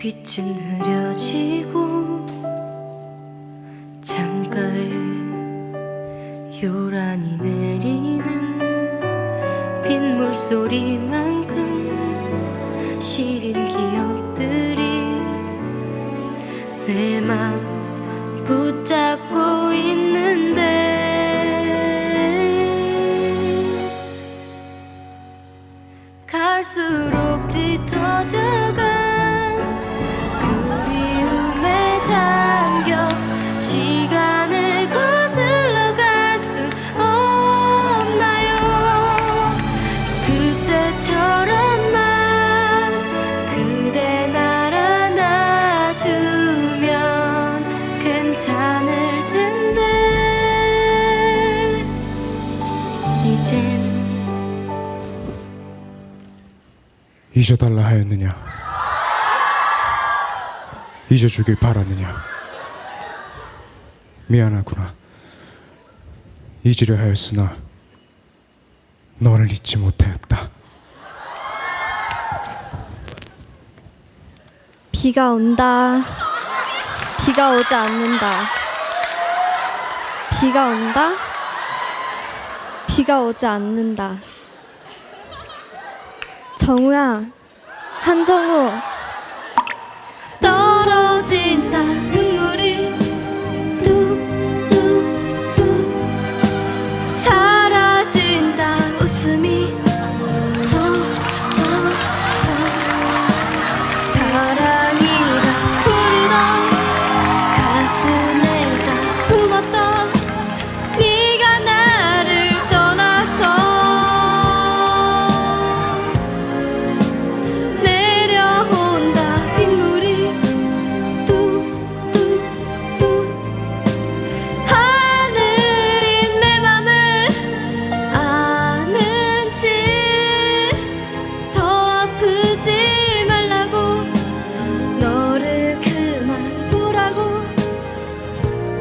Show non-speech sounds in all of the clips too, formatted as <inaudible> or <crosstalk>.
빛은 흐려지고 창가에 요란히 내리는 빗물 소리만큼 시린 기억들이 내 맘 붙잡고 있는데 갈수록 짙어져간 괜찮을 텐데 이젠 잊어달라 하였느냐? 잊어주길 바랐느냐? 미안하구나. 잊으려 하였으나 너를 잊지 못하였다. 비가 온다. 비가 오지 않는다. 비가 온다. 비가 오지 않는다. 정우야, 한정우. 떨어진다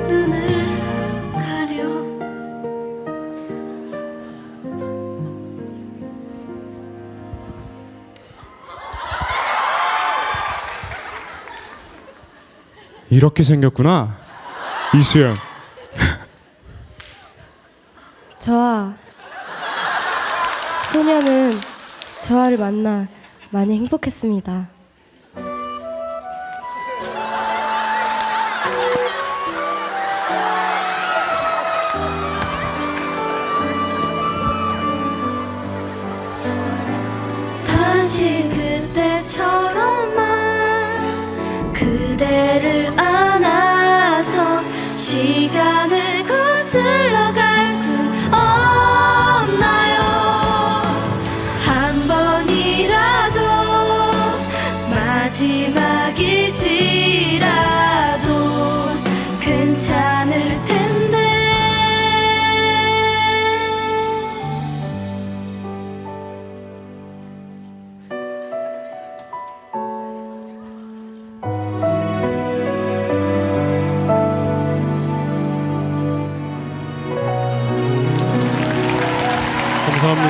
눈을 가려. 이렇게 생겼구나. 이수연. <laughs> 저와 소녀는 저와를 만나 많이 행복했습니다. 다시 그때처럼만 그대를 안아서 시간을 거슬러 갈 순 없나요? 한 번이라도 마지막일지라도 괜찮을 텐데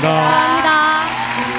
감사합니다. 감사합니다.